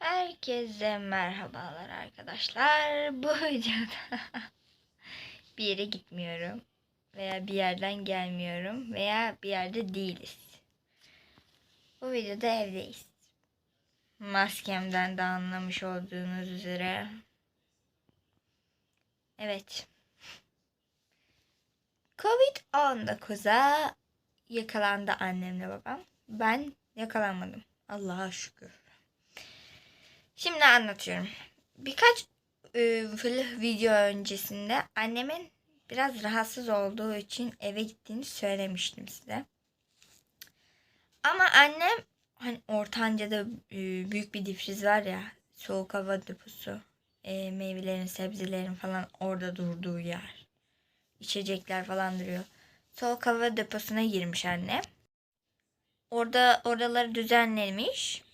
Herkese merhabalar arkadaşlar. Bu videoda bir yere gitmiyorum veya bir yerden gelmiyorum veya bir yerde değiliz. Bu videoda evdeyiz. Maskemden de anlamış olduğunuz üzere. Evet. Covid-19'a yakalandı annemle babam. Ben yakalanmadım. Allah'a şükür. Şimdi anlatıyorum. Birkaç e, video öncesinde annemin biraz rahatsız olduğu için eve gittiğini söylemiştim size. Ama annem hani ortancada e, büyük bir difriz var ya soğuk hava deposu e, meyvelerin sebzelerin falan orada durduğu yer. İçecekler falan duruyor. Soğuk hava deposuna girmiş anne. Orada oraları düzenlemiş.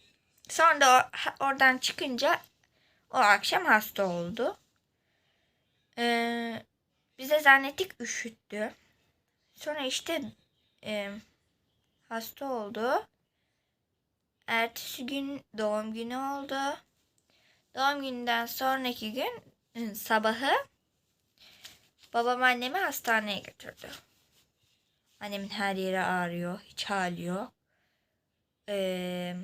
Sonra da oradan çıkınca o akşam hasta oldu. Ee, bize zannettik üşüttü. Sonra işte e, hasta oldu. Ertesi gün doğum günü oldu. Doğum gününden sonraki gün ı, sabahı babam annemi hastaneye götürdü. Annemin her yeri ağrıyor, hiç hali yok. Ee,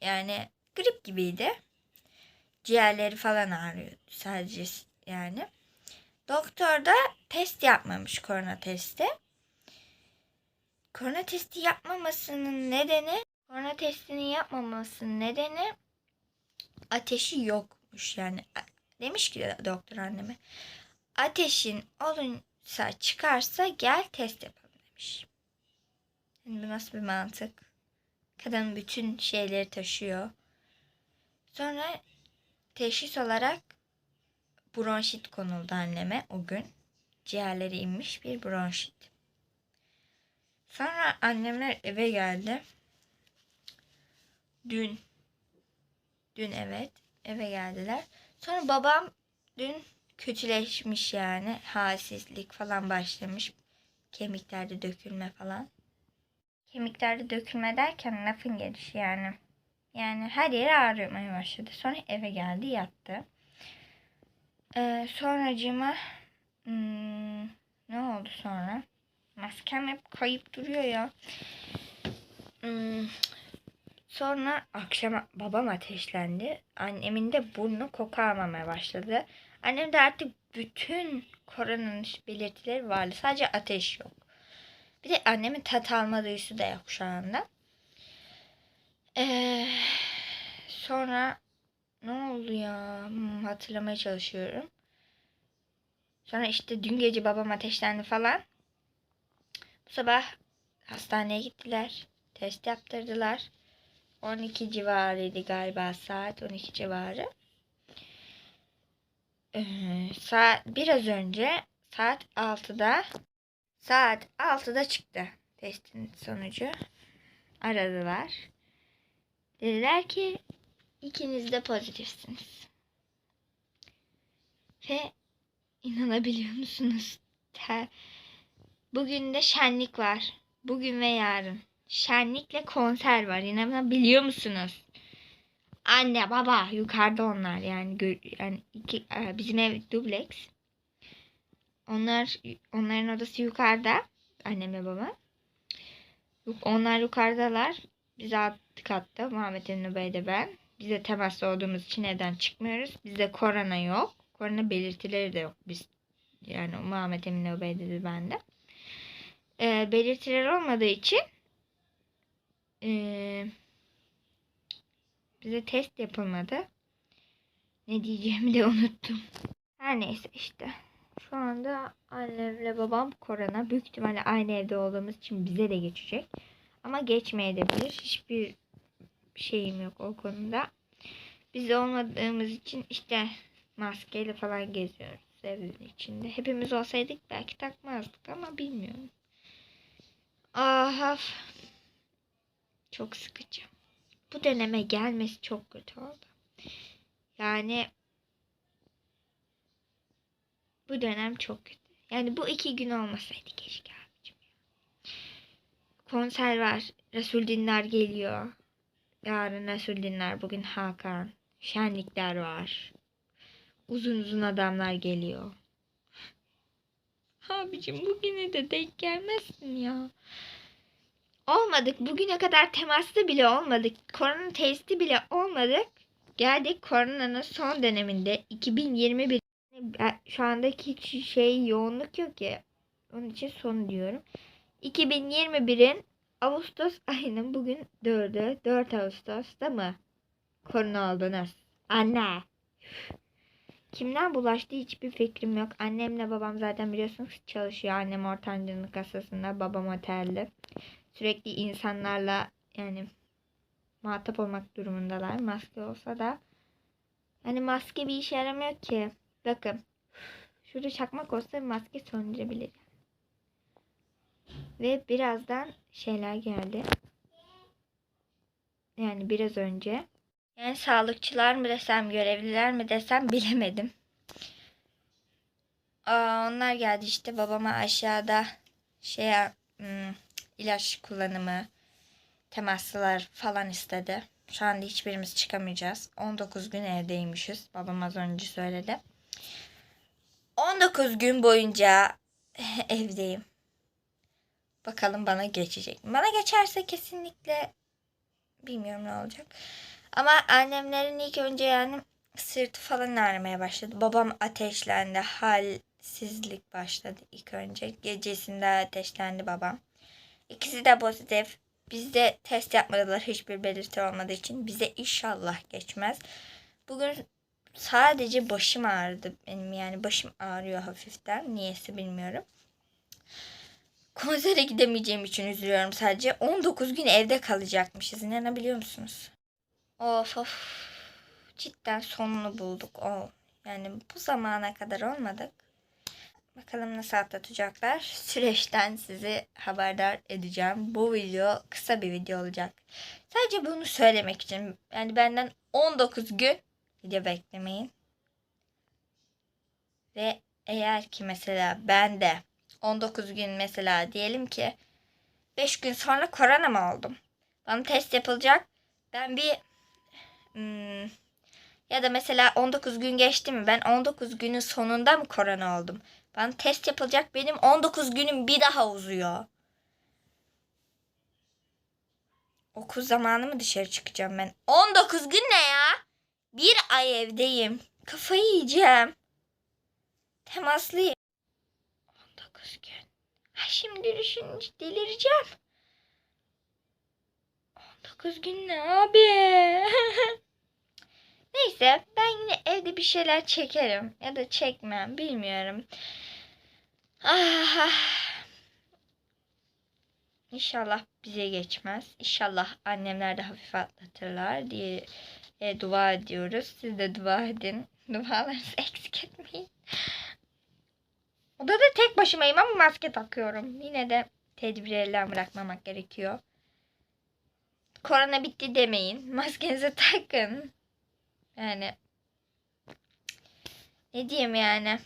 yani grip gibiydi. Ciğerleri falan ağrıyordu sadece yani. Doktor da test yapmamış korona testi. Korona testi yapmamasının nedeni korona testini yapmamasının nedeni ateşi yokmuş yani. Demiş ki doktor anneme ateşin olursa çıkarsa gel test yapalım demiş. Yani bu nasıl bir mantık? Kadın bütün şeyleri taşıyor. Sonra teşhis olarak bronşit konuldu anneme o gün. Ciğerleri inmiş bir bronşit. Sonra annemler eve geldi. Dün. Dün evet. Eve geldiler. Sonra babam dün kötüleşmiş yani. Halsizlik falan başlamış. Kemiklerde dökülme falan kemiklerde dökülme derken lafın gelişi yani. Yani her yeri ağrımaya başladı. Sonra eve geldi yattı. Ee, sonracığıma hmm, ne oldu sonra? Maskem hep kayıp duruyor ya. Hmm, sonra akşam babam ateşlendi. Annemin de burnu koku almamaya başladı. Annem de artık bütün koronanın belirtileri vardı. Sadece ateş yok. Bir de annemin tat alma duyusu da yok şu anda. Ee, sonra ne oldu ya? Hmm, hatırlamaya çalışıyorum. Sonra işte dün gece babam ateşlendi falan. Bu sabah hastaneye gittiler. Test yaptırdılar. 12 civarıydı galiba saat 12 civarı. Ee, saat biraz önce saat 6'da Saat 6'da çıktı testin sonucu. Aradılar. Dediler ki ikiniz de pozitifsiniz. Ve inanabiliyor musunuz? Te- Bugün de şenlik var. Bugün ve yarın. Şenlikle konser var. İnanabiliyor musunuz? Anne baba yukarıda onlar yani yani iki, e, bizim ev dubleks. Onlar onların odası yukarıda. Annemle babam. Onlar yukarıdalar. Biz alt katta. Muhammed Emin Bey ben. Biz de temaslı olduğumuz için evden çıkmıyoruz. Bizde korona yok. Korona belirtileri de yok. Biz yani Muhammed Emin Bey dedi bende. Ee, belirtiler olmadığı için ee, bize test yapılmadı. Ne diyeceğimi de unuttum. Her neyse işte. Şu anda annemle babam korona. Büyük ihtimalle aynı evde olduğumuz için bize de geçecek. Ama geçmeyebilir. Hiçbir şeyim yok o konuda. Biz olmadığımız için işte maskeyle falan geziyoruz evin içinde. Hepimiz olsaydık belki takmazdık ama bilmiyorum. Aha. Çok sıkıcı. Bu döneme gelmesi çok kötü oldu. Yani bu dönem çok kötü. Yani bu iki gün olmasaydı keşke abicim. Konser var. Resul Dindar geliyor. yarın Resuldinler, bugün Hakan. Şenlikler var. Uzun uzun adamlar geliyor. Abicim bugüne de denk gelmezsin ya. Olmadık. Bugüne kadar temaslı bile olmadık. Korona testi bile olmadık. Geldik koronanın son döneminde 2021 Ben- şu andaki şey yoğunluk yok ki. Onun için son diyorum. 2021'in Ağustos ayının bugün 4'ü. 4 Ağustos'ta mı? Korona oldunuz. Anne. Kimden bulaştı hiçbir fikrim yok. Annemle babam zaten biliyorsunuz çalışıyor. Annem ortancının kasasında, babam otelde. Sürekli insanlarla yani muhatap olmak durumundalar. Maske olsa da. Yani maske bir işe yaramıyor ki. Bakın. Şurada çakmak olsa maske söndürebilir. Ve birazdan şeyler geldi. Yani biraz önce. Yani sağlıkçılar mı desem, görevliler mi desem bilemedim. Aa, onlar geldi işte babama aşağıda şey hmm, ilaç kullanımı, temaslılar falan istedi. Şu anda hiçbirimiz çıkamayacağız. 19 gün evdeymişiz. Babam az önce söyledi. 19 gün boyunca evdeyim. Bakalım bana geçecek mi? Bana geçerse kesinlikle bilmiyorum ne olacak. Ama annemlerin ilk önce yani sırtı falan ağrımaya başladı. Babam ateşlendi. Halsizlik başladı ilk önce. Gecesinde ateşlendi babam. İkisi de pozitif. Bizde test yapmadılar hiçbir belirti olmadığı için. Bize inşallah geçmez. Bugün sadece başım ağrıdı benim yani başım ağrıyor hafiften. Niyesi bilmiyorum. Konsere gidemeyeceğim için üzülüyorum sadece. 19 gün evde kalacakmışız. İnanabiliyor musunuz? Of of. Cidden sonunu bulduk. O yani bu zamana kadar olmadık. Bakalım nasıl atlatacaklar. Süreçten sizi haberdar edeceğim. Bu video kısa bir video olacak. Sadece bunu söylemek için. Yani benden 19 gün video beklemeyin. Ve eğer ki mesela ben de 19 gün mesela diyelim ki 5 gün sonra korona mı oldum? Bana test yapılacak. Ben bir hmm, ya da mesela 19 gün geçti mi? Ben 19 günün sonunda mı korona oldum? Bana test yapılacak. Benim 19 günüm bir daha uzuyor. Okul zamanı mı dışarı çıkacağım ben? 19 gün ne ya? Bir ay evdeyim. Kafayı yiyeceğim. Temaslıyım. 19 gün. Ha şimdi düşününce delireceğim. 19 gün ne abi? Neyse ben yine evde bir şeyler çekerim ya da çekmem bilmiyorum. Ah. İnşallah bize geçmez. İnşallah annemler de hafif atlatırlar diye e, dua ediyoruz. Siz de dua edin. Dualarınızı eksik etmeyin. Odada tek başımayım ama maske takıyorum. Yine de tedbiri elden bırakmamak gerekiyor. Korona bitti demeyin. Maskenizi takın. Yani ne diyeyim yani.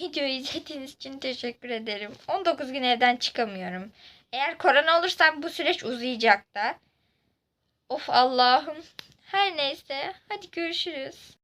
Videoyu izlediğiniz için teşekkür ederim. 19 gün evden çıkamıyorum. Eğer korona olursam bu süreç uzayacak da. Of Allah'ım. Her neyse. Hadi görüşürüz.